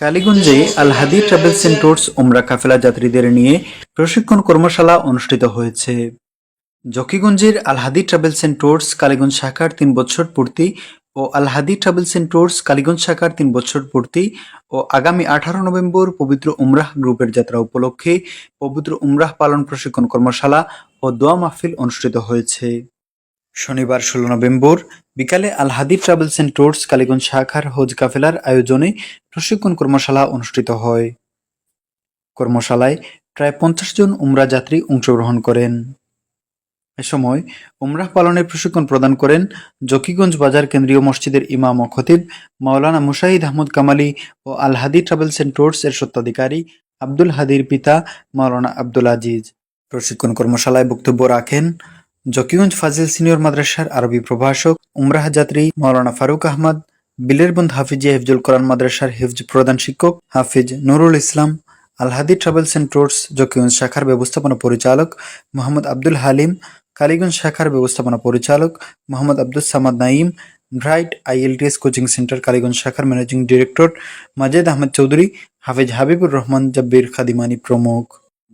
কালীগঞ্জে Al Hadi travels and tours ওমরা কাফেলা যাত্রীদের নিয়ে প্রশিক্ষণ কর্মশালা অনুষ্ঠিত হয়েছে। জকিগঞ্জের Al Hadi travels and tours Kaliganj শাখার তিন বছর পূর্তি ও Al Hadi travels and tours Kaliganj শাখার তিন বছর পূর্তি ও আগামী আঠারো নভেম্বর পবিত্র উমরাহ গ্রুপের যাত্রা উপলক্ষে পবিত্র উমরাহ পালন প্রশিক্ষণ কর্মশালা ও দোয়া মাহফিল অনুষ্ঠিত হয়েছে। শনিবার ষোলো নভেম্বর বিকালে Al Hadi travels and tours Kaliganj শাখার হজ কাফেলার আয়োজনে প্রশিক্ষণ কর্মশালা অনুষ্ঠিত হয়। কর্মশালায় প্রায় পঞ্চাশ জন উমরা যাত্রী অংশগ্রহণ করেন। এ সময় উমরাহ পালনের প্রশিক্ষণ প্রদান করেন জকিগঞ্জ বাজার কেন্দ্রীয় মসজিদের ইমাম ও খতিব মাওলানা মুশাহিদ আহমদ কামালি ও Al Hadi travels and tours এর স্বত্বাধিকারী আব্দুল হাদির পিতা মাওলানা আব্দুল আজিজ। প্রশিক্ষণ কর্মশালায় বক্তব্য রাখেন জকিগঞ্জ ফাজিল সিনিয়র মাদ্রাসার আরবি প্রভাষক, উমরাহ যাত্রী মাওলানা ফারুক আহমদ, বিলেরবন্দ হাফিজিয়া হিফজুল কোরআন মাদ্রাসার হিফজ প্রধান শিক্ষক Hafiz Nurul Islam, Alhadi travels and tours Zakiganj শাখার ব্যবস্থাপনা পরিচালক মোহাম্মদ আব্দুল হালিম, কালীগঞ্জ শাখার ব্যবস্থাপনা পরিচালক Mohammad Abdul Samad Naim Bright IELTS coaching centre Kaliganj শাখার ম্যানেজিং ডিরেক্টর মাজেদ আহমেদ চৌধুরী, হাফিজ হাবিবুর রহমান জাব্বির খাদিমানি প্রমুখ।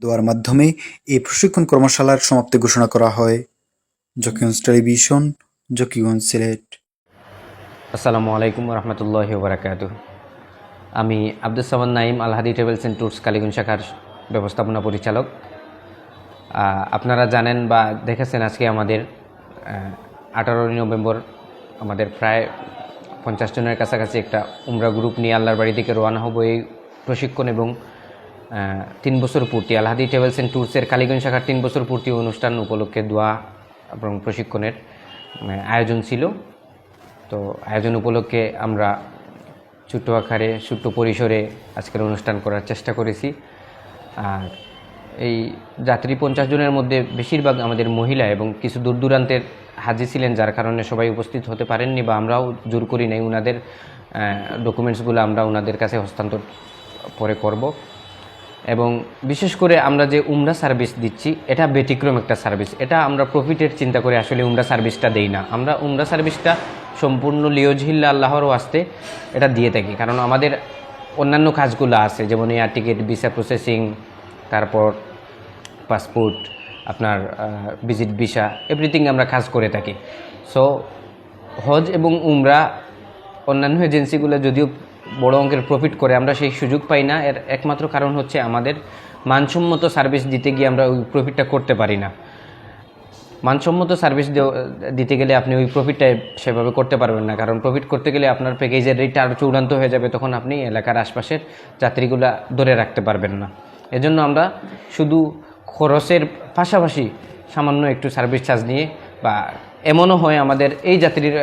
দোয়ার মাধ্যমে এই প্রশিক্ষণ কর্মশালার সমাপ্তি ঘোষণা করা হয়। জকিগঞ্জ টেলিভিশন জকিগঞ্জ সিলেট আসসালামু আলাইকুম রহমতুল্লাহ বারাকাত আমি Abdul Saman Naim Alhadi travels and tours Kaliganj শাখার ব্যবস্থাপনা পরিচালক। আপনারা জানেন বা দেখেছেন আজকে আমাদের আঠারোই নভেম্বর আমাদের প্রায় পঞ্চাশ জনের কাছাকাছি একটা উমরা গ্রুপ নিয়ে আল্লাহর বাড়ি থেকে রওনা হব এই প্রশিক্ষণ এবং তিন বছর পূর্তি। আলহাদি ট্রাভেলস অ্যান্ড ট্যুরসের কালীগঞ্জ শাখার তিন বছর পূর্তি অনুষ্ঠান উপলক্ষে দোয়া এবং প্রশিক্ষণের আয়োজন ছিল। তো আয়োজন উপলক্ষে আমরা ছোট্ট আকারে, ছোট্ট পরিসরে আজকের অনুষ্ঠান করার চেষ্টা করেছি। আর এই যাত্রী পঞ্চাশ জনের মধ্যে বেশিরভাগ আমাদের মহিলা এবং কিছু দূর দূরান্তের হাজি ছিলেন, যার কারণে সবাই উপস্থিত হতে পারেননি বা আমরাও জোর করি নাই। ওনাদের ডকুমেন্টসগুলো আমরা ওনাদের কাছে হস্তান্তর পরে করব। এবং বিশেষ করে আমরা যে উমরা সার্ভিস দিচ্ছি, এটা ব্যতিক্রম একটা সার্ভিস। এটা আমরা প্রফিটের চিন্তা করে আসলে উমরা সার্ভিসটা দেই না। আমরা উমরা সার্ভিসটা সম্পূর্ণ লিওজহিল্লা আল্লাহর ওয়াস্তে এটা দিয়ে থাকি। কারণ আমাদের অন্যান্য কাজগুলো আছে, যেমন এয়ার টিকিট ভিসা প্রসেসিং তারপর পাসপোর্ট আপনার ভিজিট ভিসা এভরিথিং আমরা কাজ করে থাকি। সো হজ এবং উমরা অন্যান্য এজেন্সিগুলো যদিও বড় অঙ্কের প্রফিট করে, আমরা সেই সুযোগ পাই না। এর একমাত্র কারণ হচ্ছে আমাদের মানসম্মত সার্ভিস দিতে গিয়ে আমরা ওই প্রফিটটা করতে পারি না। মানসম্মত সার্ভিস দিতে গেলে আপনি ওই প্রফিটটা সেভাবে করতে পারবেন না। কারণ প্রফিট করতে গেলে আপনার প্যাকেজের রেটটা আরও চূড়ান্ত হয়ে যাবে, তখন আপনি এলাকার আশপাশের যাত্রীগুলা ধরে রাখতে পারবেন না। এজন্য আমরা শুধু খরচের পাশাপাশি সামান্য একটু সার্ভিস চার্জ নিয়ে বা এমনও হয় আমাদের এই যাত্রীর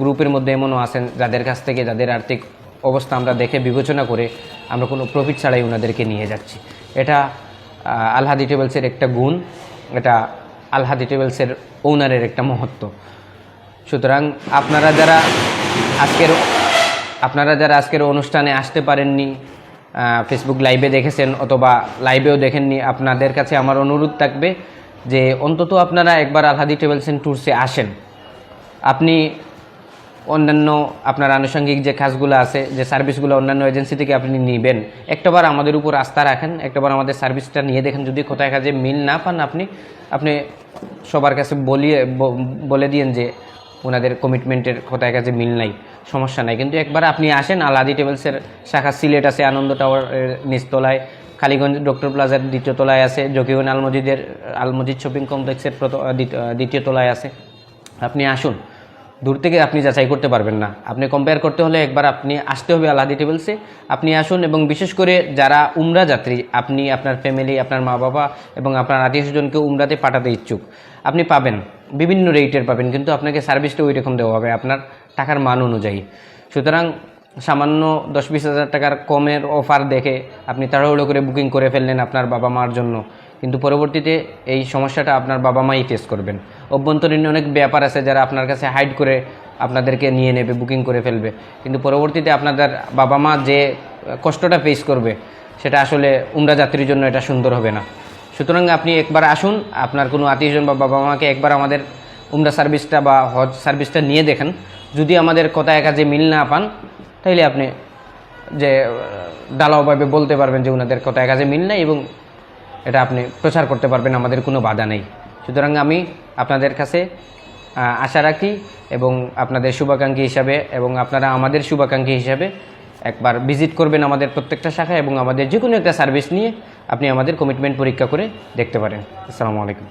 গ্রুপের মধ্যে এমনও আছেন যাদের কাছ থেকে, যাদের আর্থিক অবস্থা আমরা দেখে বিবেচনা করে আমরা কোনো প্রফিট ছাড়াই ওনাদেরকে নিয়ে যাচ্ছি। এটা আলহাদি টেবলসের একটা গুণ, এটা আলহাদি টেবলসের ওনারের একটা মহত্ব। সুতরাং আপনারা যারা আজকের, আপনারা যারা আজকের অনুষ্ঠানে আসতে পারেননি ফেসবুক লাইভে দেখেছেন অথবা লাইভেও দেখেননি, আপনাদের কাছে আমার অনুরোধ থাকবে যে অন্তত আপনারা একবার আলহাদি ট্রাভেলস অ্যান্ড ট্যুরসে আসেন। আপনি অন্যান্য আপনার আনুষঙ্গিক যে কাজগুলো আছে, যে সার্ভিসগুলো অন্যান্য এজেন্সি থেকে আপনি নেবেন, একটাবার আমাদের উপর আস্থা রাখেন, একটাবার আমাদের সার্ভিসটা নিয়ে দেখেন, যদি কোথায় কাজে মিল না পান আপনি আপনি সবার কাছে বলিয়ে বলে দিয়েন যে ওনাদের কমিটমেন্টের কোথায় কাজে মিল নাই, সমস্যা নাই। কিন্তু একবার আপনি আসেন আলাদি টেবলসের শাখা সিলেট আছে, আনন্দ টাওয়ারের নিচতলায় কালীগঞ্জ ডক্টর প্লাজার দ্বিতীয় তলায় আছে, জকিগঞ্জ আলমজিদের, আলমজিদ শপিং কমপ্লেক্সের দ্বিতীয় তলায় আছে। আপনি আসুন দূর থেকে আপনি যাচাই করতে পারবেন না। আপনি কম্পেয়ার করতে হলে একবার আপনি আসতে হবে আলাদি টেবলসে আপনি আসুন এবং বিশেষ করে যারা উমরা যাত্রী, আপনি আপনার ফ্যামিলি আপনার মা বাবা এবং আপনার আত্মীয় স্বজনকে উমরাতে পাঠাতে ইচ্ছুক। আপনি পাবেন, বিভিন্ন রেটের পাবেন, কিন্তু আপনাকে সার্ভিসটা ওই রকম দেওয়া হবে, আপনার টাকার মান অনুযায়ী। সুতরাং সামান্য দশ বিশ হাজার টাকার কমের অফার দেখে আপনি তাড়াহুড়ো করে বুকিং করে ফেললেন আপনার বাবা মার জন্য। কিন্তু পরবর্তীতে এই সমস্যাটা আপনার বাবা মাই ফেস করবেন। অভ্যন্তরীণ অনেক ব্যাপার আছে যারা আপনার কাছে হাইড করে আপনাদেরকে নিয়ে নেবে বুকিং করে ফেলবে। কিন্তু পরবর্তীতে আপনাদের বাবা মা যে কষ্টটা ফেস করবে সেটা আসলে উমরা যাত্রীর জন্য এটা সুন্দর হবে না। সুতরাং আপনি একবার আসুন আপনার কোনো আত্মীয়জন বা বাবা মাকে একবার আমাদের উমরা সার্ভিসটা বা হজ সার্ভিসটা নিয়ে দেখেন। যদি আমাদের কথায় কাজে মিল না পান তাইলে আপনি যে আহ, ডালাওভাবে বলতে পারবেন যে ওনাদের কথায় কাজে মিল নাই এবং এটা আপনি প্রচার করতে পারবেন, আমাদের কোনো বাধা নেই। সুতরাং আমি আপনাদের কাছে আশা রাখি এবং আপনাদের শুভাকাঙ্ক্ষী হিসাবে এবং আপনারা আমাদের শুভাকাঙ্ক্ষী হিসাবে একবার ভিজিট করবেন আমাদের প্রত্যেকটা শাখা এবং আমাদের যে কোনো একটা সার্ভিস নিয়ে আপনি আমাদের কমিটমেন্ট পরীক্ষা করে দেখতে পারেন। আসসালামু আলাইকুম।